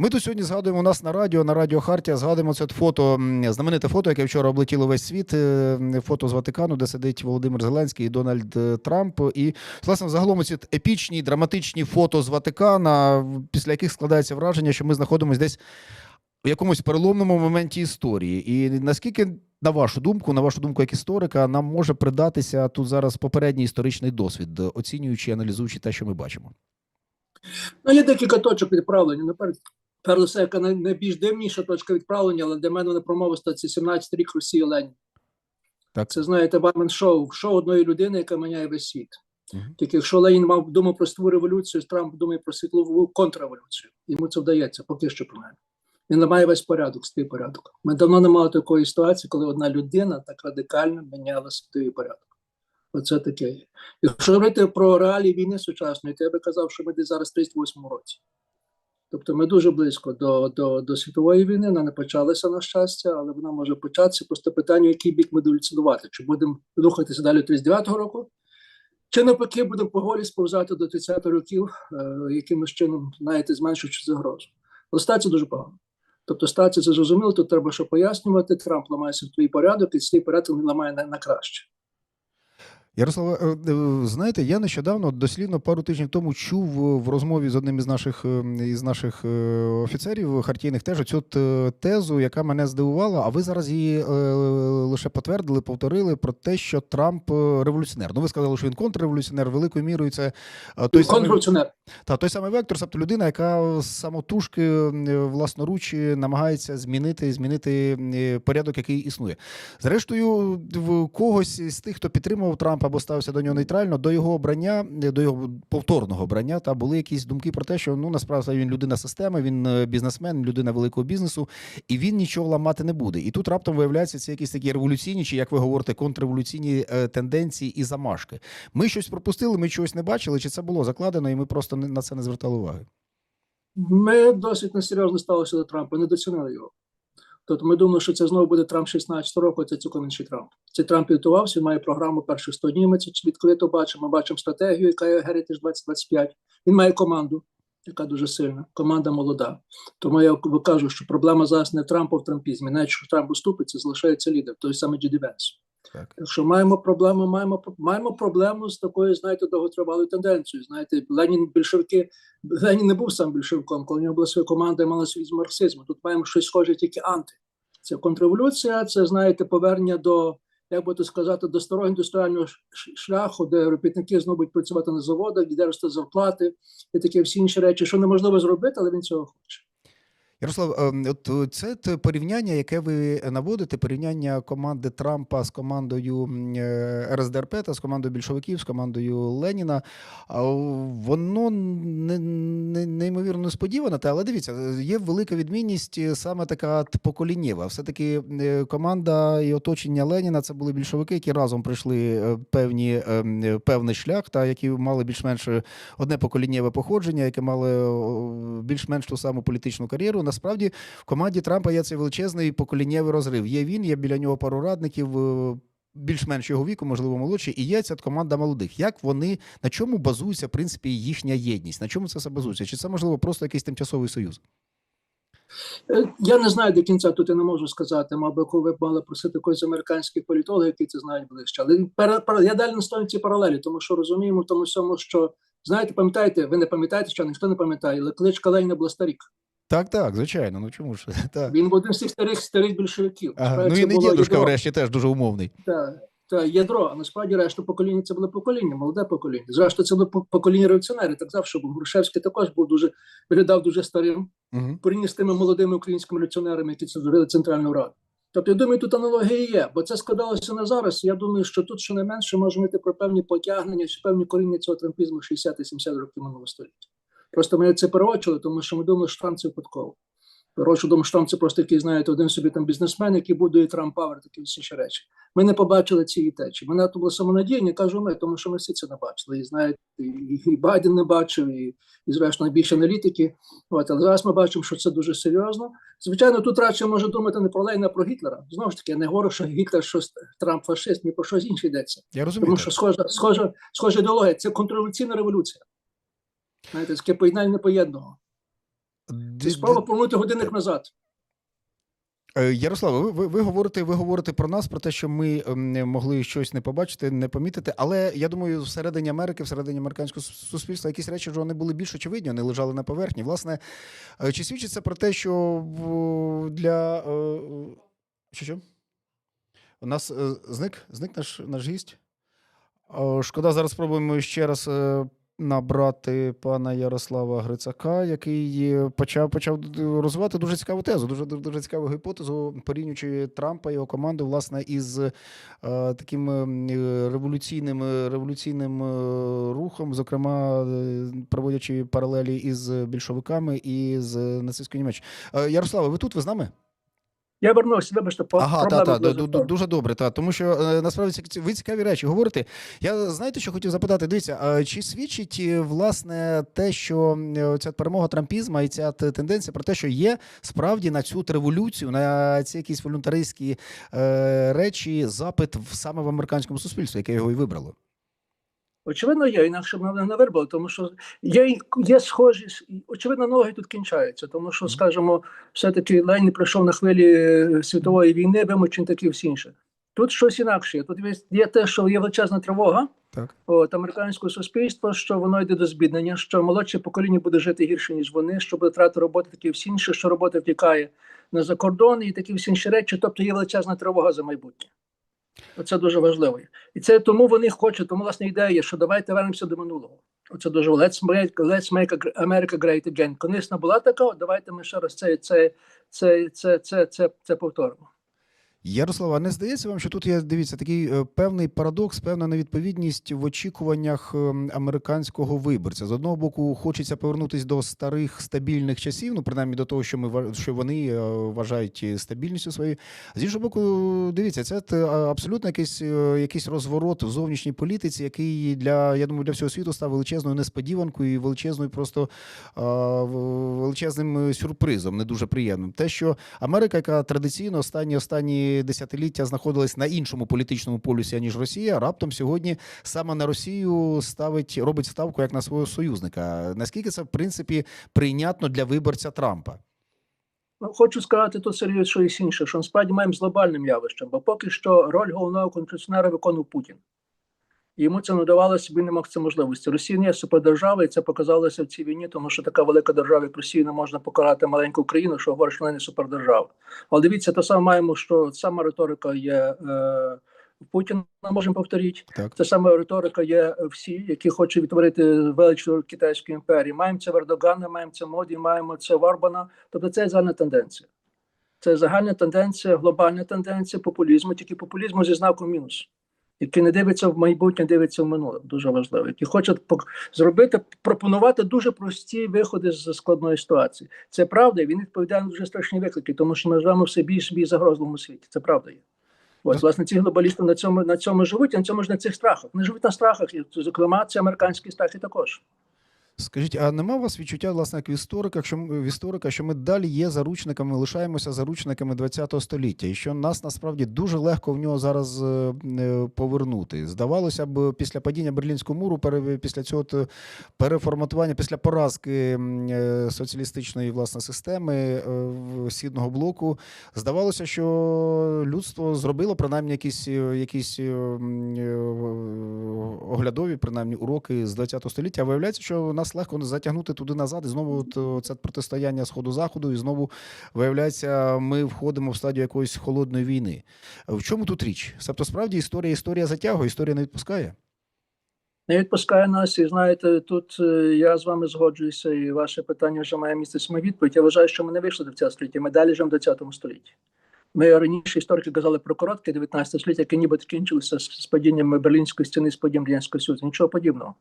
Ми тут сьогодні згадуємо у нас на радіо, на радіо Хартія. Згадуємо це фото, знамените фото, яке вчора облетіло весь світ. е, Фото з Ватикану, де сидить Володимир Зеленський і Дональд е, Трамп. І власне загалом ці епічні, драматичні фото з Ватикана, після яких складається враження, що ми знаходимося десь у якомусь переломному моменті історії. І наскільки, на вашу думку, на вашу думку, як історика, нам може придатися тут зараз попередній історичний досвід, оцінюючи, аналізуючи те, що ми бачимо? Ну, є декілька точок відправлення. Наперед, перш за все, яка найбільш дивніша точка відправлення, але для мене вона промовиста це 17 рік Росії Ленін. Так. Це знаєте, вамен шоу, шоу одної людини, яка міняє весь світ. Мгм. Тільки якщо Ленін мав думав про світову революцію, Трамп думає про світлову контрреволюцію. Йому це вдається, поки що принаймні. Він ламає весь порядок, свій порядок. Ми давно не мали такої ситуації, коли одна людина так радикально міняла світовий порядок. Оце таке. є. Якщо говорити про реалії війни сучасної, то я би казав, що ми десь зараз в 38-му році. Тобто ми дуже близько до, до, до світової війни, вона не почалася на щастя, але вона може початися. Просто питання, який бік ми еволюціонувати. Чи будемо рухатися далі 39-го року, чи навпаки будемо поволі сповзати до 30-х років, е, якимось чином, знаєте, зменшуючи загрозу. Але стація дуже погано. Тобто стація це зрозуміло, тут треба що пояснювати. Трамп ламає свій порядок, і свій порядок він ламає на, на краще. Ярославе, е, е, знаєте, я нещодавно дослідно пару тижнів тому чув е, в розмові з одним із наших із наших офіцерів хартійних теж цю тезу, яка мене здивувала. А ви зараз її лише потвердили, повторили про те, що Трамп революціонер. Ну, ви сказали, що він контрреволюціонер, великою мірою це той самий та той самий вектор, тобто людина, яка самотужки власноручі намагається змінити змінити порядок, який існує. Зрештою, в когось з тих, хто підтримував Трампа або ставився до нього нейтрально, до його обрання, до його повторного обрання, та були якісь думки про те, що ну насправді він людина системи, він е, бізнесмен, людина великого бізнесу, і він нічого ламати не буде. І тут раптом виявляється це якісь такі революційні, чи як ви говорите, контрреволюційні е, тенденції і замашки. Ми щось пропустили, ми чогось не бачили, чи це було закладено, і ми просто на це не звертали уваги. Ми досить несерйозно ставилися до Трампа, недоцінили його. Тобто ми думали, що це знову буде Трамп 16 року, це цілком інший Трамп. Цей Трамп підготувався, має програму перших 100 днів, ми це відкрито бачимо. Ми бачимо стратегію, яка є Heritage 2025. Він має команду, яка дуже сильна, команда молода. Тому я кажу, що проблема зараз не Трампа в трампізмі. Навіть що Трамп уступиться, залишається лідер, той самий Джеді Венс. Так. Якщо маємо проблему, маємо маємо проблему з такою, знаєте, довготривалою тенденцією. Знаєте, Ленін більшовики Ленін не був сам більшовиком, коли у нього була своя команда мала свій з марксизму. Тут маємо щось схоже, тільки анти. Це контрреволюція, це знаєте, повернення до, як би то сказати, до старого індустріального шляху, де робітники знову будуть працювати на заводах, де ростуть зарплати і такі всі інші речі, що неможливо зробити, але він цього хоче. Ярослав, ем, от е, це порівняння, яке ви наводите, порівняння команди Трампа з командою е, РСДРП та з командою більшовиків, з командою Леніна. Воно не, не, неймовірно несподіване, та, але дивіться, є велика відмінність е, саме така поколінєва. Все-таки е, команда і оточення Леніна це були більшовики, які разом пройшли певні, ем, певний шлях, та які мали більш-менш одне поколіннєве походження, яке мали більш-менш ту саму політичну кар'єру. Насправді в команді Трампа є цей величезний поколіннєвий розрив. Є він, є біля нього пару радників. е, Більш-менш його віку, можливо, молодші, і є ця команда молодих. Як вони на чому базується, в принципі, їхня єдність? На чому це все базується? Чи це можливо просто якийсь тимчасовий союз? Е, Я не знаю до кінця, тут я не можу сказати, мабуть, ви мали просити когось американських політологів, які це знають ближче. Але я далі не ці паралелі, тому що розуміємо в тому всьому, що знаєте, пам'ятаєте, ви не пам'ятаєте, що ніхто не пам'ятає, але кличка Леніна була старік. Так, так, звичайно. Ну чому ж? Так. Він один з цих старих старих більшовиків. Ага. Ну це і не дідушка, ядро. врешті, теж дуже умовний. Та, та ядро, а насправді решта покоління це було покоління, молоде покоління. Зрештою, це було покоління революціонерів. Так завжди був. Грушевський також був дуже виглядав дуже старим, Угу. порівняно з тими молодими українськими революціонерами, які створили Центральну Раду. Тобто, я думаю, тут аналогії є, бо це складалося не зараз. Я думаю, що тут щонайменше можемо йти про певні потягнення чи певні коріння цього трампізму 60-70 років минулого століття. Просто ми це переочили, тому що ми думали, що Трамп це випадково. Коротше, думаю, що Трамп це просто такий, знаєте, один собі там бізнесмен, який будує Трамп Павер, такі всі інші речі. Ми не побачили цієї течі. Мене то було самонадійні, кажу ми, тому що ми всі це не бачили. І знаєте, і, і Байден не бачив, і, і зрештою найбільше аналітики. От, але зараз ми бачимо, що це дуже серйозно. Звичайно, тут радше може думати не про Леніна, а про Гітлера. Знову ж таки, я не говорю, що Гітлер щось Трамп фашист, ні про щось інше йдеться. Я розумію. Тому що схожа, схожа, схожа ідеологія це контрреволюційна революція. Знаєте, таке поєднання непоєдного. Це справа повернути годинник назад. Е, Ярославе, ви, ви, ви говорите, ви говорите про нас, про те, що ми ем, могли щось не побачити, не помітити. Але я думаю, всередині Америки, всередині американського суспільства, якісь речі вже вони були більш очевидні, вони лежали на поверхні. Власне, е, чи свідчить це про те, що для е, що що? У нас зник, зник наш, наш гість. Шкода, зараз спробуємо ще раз набрати пана Ярослава Грицака, який е, почав, почав розвивати дуже цікаву тезу, дуже, дуже, цікаву гіпотезу, порівнюючи Трампа і його команду, власне, із е, таким е, революційним, е, революційним рухом, зокрема, проводячи паралелі із більшовиками і з нацистською Німеччиною. Ярославе, ви тут? Ви з нами? Я вернувся, вибачте, по Ага, та, та, з дуже добре, та тому що е, насправді ви цікаві речі говорите. Я знаєте, що хотів запитати? Дивіться, а чи свідчить е, власне те, що е, ця перемога трампізма і ця тенденція про те, що є справді на цю революцію, на ці якісь волюнтаристські речі, запит саме в американському суспільстві, яке його і вибрало? Очевидно, є, інакше б мене не вирвали, тому що є, є схожі, очевидно, ноги тут кінчаються, тому що, скажімо, все-таки Ленін прийшов на хвилі е, світової війни, вимучень такі всі інше. Тут щось інакше. є. Тут є- є те, що є величезна тривога Так. от, американського суспільства, що воно йде до збіднення, що молодше покоління буде жити гірше, ніж вони, що буде втрати роботи, такі всі інші, що робота втікає на закордон і такі всі інші речі. Тобто є величезна тривога за майбутнє. Оце дуже важливо. І це тому вони хочуть, тому власне ідея що давайте вернемося до минулого. Оце дуже let's make, let's make America great again. Колись була така, давайте ми ще раз це, це, це, це, це, це, це повторимо. Ярослава, не здається вам, що тут є дивіться такий е, певний парадокс, певна невідповідність в очікуваннях ем, американського виборця. З одного боку, хочеться повернутися до старих стабільних часів, ну принаймні до того, що ми що вони е, вважають стабільністю своєю. З іншого боку, дивіться, це абсолютно якийсь, е, якийсь розворот в зовнішній політиці, який для я думаю, для всього світу став величезною несподіванкою і величезною, просто величезним е, сюрпризом, не дуже приємним. Те, що Америка, яка традиційно останні останні десятиліття знаходилась на іншому політичному полюсі, ніж Росія, раптом сьогодні саме на Росію ставить робить ставку як на свого союзника. Наскільки це в принципі прийнятно для виборця Трампа? Ну, хочу сказати тут Сергію щось інше, що насправді маємо з глобальним явищем, бо поки що роль головного контрацюнера виконував Путін. І йому це не давалося, він не мав це можливості. Росія не є супердержава, і це показалося в цій війні, тому що така велика держава, як Росія, не можна покарати маленьку країну, що говорить, що вона не супердержава. Але дивіться, те саме маємо, що сама риторика є е, Путіна, можемо повторити. Так. Та сама риторика є всі, які хочуть відтворити величу китайської імперії. Маємо це в Ердогана, маємо це моді, маємо це в Орбана. Тобто це загальна тенденція. Це загальна тенденція, глобальна тенденція популізму, тільки популізму зі знаком мінус, який не дивиться в майбутнє, дивиться в минуле. Дуже важливо. Які хочуть зробити, пропонувати дуже прості виходи з складної ситуації. Це правда, і він відповідає на дуже страшні виклики, тому що ми живемо все більш більш загрозливому світі. Це правда є. От, власне, ці глобалісти на цьому на цьому живуть, а на цьому ж на цих страхах. Вони живуть на страхах, і, зокрема, це американські страхи також. Скажіть, а нема у вас відчуття, власне, як в історика, що в історика, що ми далі є заручниками, лишаємося заручниками ХХ століття, і що нас насправді дуже легко в нього зараз е, е, повернути. Здавалося б, після падіння Берлінського муру, після цього переформатування, після поразки е, соціалістичної власне системи е, східного блоку, здавалося, що людство зробило принаймні якісь, е, якісь е, е, оглядові, принаймні, уроки з ХХ століття. Виявляється, що нас легко затягнути туди назад, і знову от, це протистояння сходу заходу, і знову виявляється, ми входимо в стадію якоїсь холодної війни. В чому тут річ? Тобто, справді історія, історія затягує, історія не відпускає. Не відпускає нас, і знаєте, тут е, я з вами згоджуюся, і ваше питання вже має місце відповідь. Я вважаю, що ми не вийшли до цього століття, ми далі живемо в 20 столітті. Ми раніше історики казали про коротке 19 століття, яке ніби закінчилося з, падінням Берлінської стіни, з падінням Радянського Союзу. Нічого подібного.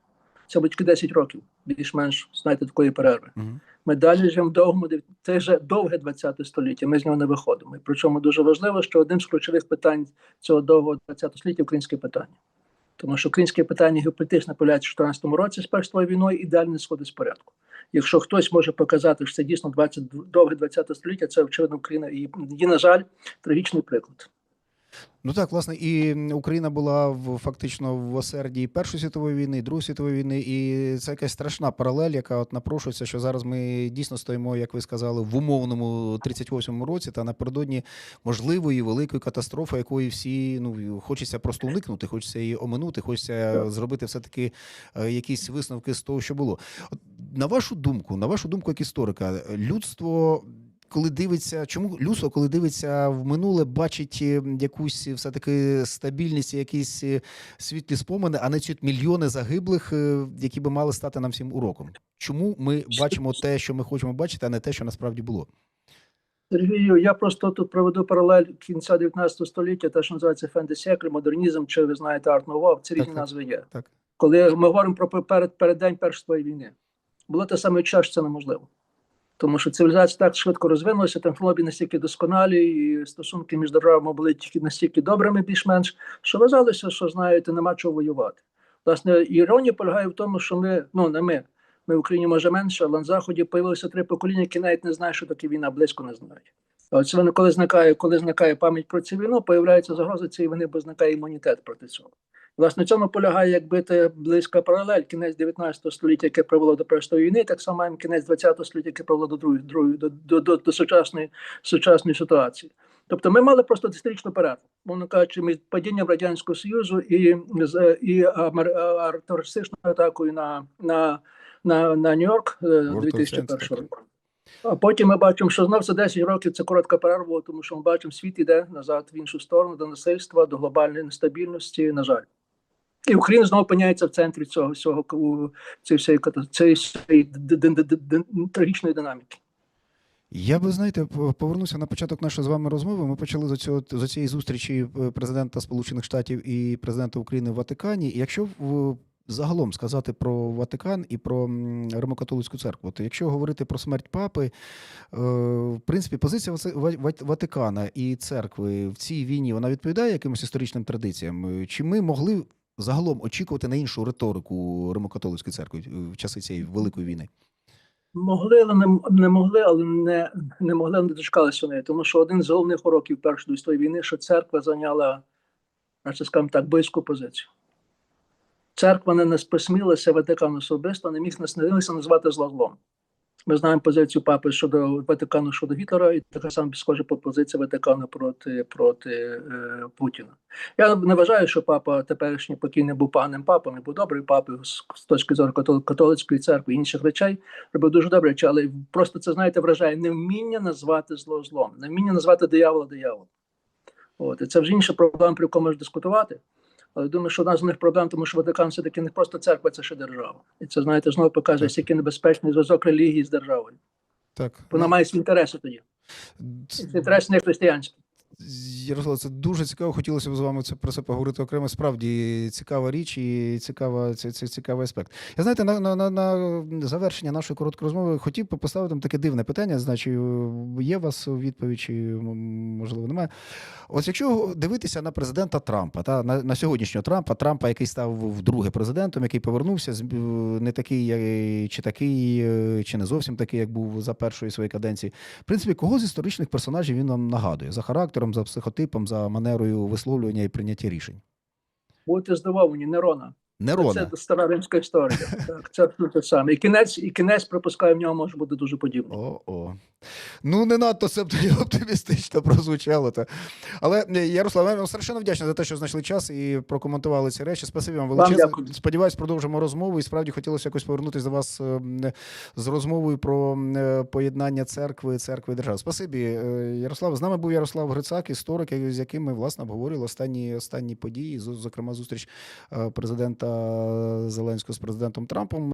Це тільки 10 років, більш-менш, знаєте, такої перерви. Угу. Ми далі живемо в довгому це вже довге 20 століття. Ми з нього не виходимо. І причому дуже важливо, що одним з ключових питань цього довгого 20 століття українське питання. Тому що українське питання геополітичне появляється в 2014 році з першою війною і далі не сходить з порядку. Якщо хтось може показати, що це дійсно 20, довге 20 століття, це очевидно Україна і, і, на жаль, трагічний приклад. Ну так, власне, і Україна була в фактично в осерді і Першої світової війни, і Другої світової війни, і це якась страшна паралель, яка от напрошується, що зараз ми дійсно стоїмо, як ви сказали, в умовному 38-му році та напередодні можливої великої катастрофи, якої всі ну хочеться просто уникнути, хочеться її оминути, хочеться зробити все таки якісь висновки з того, що було. От, на вашу думку, на вашу думку, як історика, людство. Коли дивиться, чому людство, коли дивиться в минуле, бачить е, якусь все таки стабільність, якісь е, світлі спомини, а не ці мільйони загиблих, е, які би мали стати нам всім уроком. Чому ми бачимо те, що ми хочемо бачити, а не те, що насправді було? Сергію, я просто тут проведу паралель кінця 19 століття, те, що називається фендесекль, модернізм, чи ви знаєте арт нова, це різні назви є. Так. Коли ми говоримо про перед, переддень Першої світової війни, було те саме час, це неможливо. Тому що цивілізація так швидко розвинулася, технології настільки досконалі, і стосунки між державами були тільки настільки добрими, більш-менш, що вважалося, що знаєте, нема чого воювати. Власне, іронія полягає в тому, що ми, ну не ми, ми в Україні може менше, але на заході появилося три покоління, які навіть не знають, що таке війна, близько не знають. А От вони, коли зникає, коли зникає пам'ять про цю війну, появляється загроза цієї війни, бо зникає імунітет проти цього. Власне, в цьому полягає, якби те близька паралель, кінець 19 століття, яке привело до Першої війни, так само маємо кінець 20 століття, яке привело до другої, другої до, до, до, до сучасної, сучасної ситуації. Тобто ми мали просто десятирічну перерву, мовно кажучи, між падінням Радянського Союзу і, і терористичною атакою на, на, на, на Нью-Йорк е, World 2001 року. А потім ми бачимо, що знов за 10 років це коротка перерва, тому що ми бачимо, світ іде назад в іншу сторону, до насильства, до глобальної нестабільності, на жаль. І Україна знову опиняється в центрі цього всього цієї цієї д- трагічної динаміки. Я би знаєте, повернуся на початок нашої з вами розмови. Ми почали з цього з цієї зустрічі е, президента Сполучених Штатів і президента України в Ватикані. І якщо в загалом сказати про Ватикан і про Римокатолицьку церкву, то якщо говорити про смерть папи, е, в принципі, позиція Ватикана і церкви в цій війні вона відповідає якимось історичним традиціям? Чи ми могли загалом очікувати на іншу риторику Римокатолицької церкви е, в часи цієї великої війни? Могли, але не, не могли, але не, не могли, але не дочекалися неї. Тому що один з головних уроків Першої світової війни, що церква зайняла, скажімо так, близьку позицію. Церква не нас посмілася Ватикан особисто, не міг насмілилися назвати зло злом. Ми знаємо позицію папи щодо Ватикану щодо Гітлера, і така сама схожа позиція Ватикану проти, проти е, Путіна. Я не вважаю, що папа теперішній покійний був поганим папом, і був добрий папою з, з точки зору катол- католицької церкви і інших речей. Робив дуже добре але просто це знаєте вражає невміння назвати зло злом, невміння назвати диявола дияволом. От і це вже інша проблема, про яку можна дискутувати. Але думаю, що одна з них проблем, тому що Ватикан все таки не просто церква, це ще держава. І це знаєте, знову показує, який небезпечний зв'язок релігії з державою. Так Вона має свої інтереси тоді. Ц- І не християнські. Ярослав, це дуже цікаво. Хотілося б з вами це про це поговорити окремо. Справді цікава річ і цікава це, це цікавий аспект. Я знаєте, на, на, на, завершення нашої короткої розмови хотів би поставити таке дивне питання. Значить, є у вас відповідь, чи можливо немає. Ось якщо дивитися на президента Трампа, та на, на сьогоднішнього Трампа, Трампа, який став вдруге президентом, який повернувся, не такий, чи такий, е, чи не зовсім такий, як був за першої своєї каденції. В принципі, кого з історичних персонажів він нам нагадує за характером, за психотипом, за манерою висловлювання і прийняття рішень? Будете здивовані, Нерона. Нерона. Це стара римська історія. Так, це те саме. І кінець, і кінець, припускаю, в нього може бути дуже подібний. О. Ну, не надто це оптимістично прозвучало. Та. Але е, Ярослав, я вам страшенно вдячний за те, що знайшли час і прокоментували ці речі. Спасибі вам величезне. Сподіваюсь, продовжимо розмову. І справді хотілося якось повернутися до вас е, з розмовою про е, поєднання церкви, церкви і держави. Спасибі, Ярослав. З нами був Ярослав Грицак, історик, з яким ми власне обговорили останні, останні події, зокрема зустріч президента Зеленського з президентом Трампом.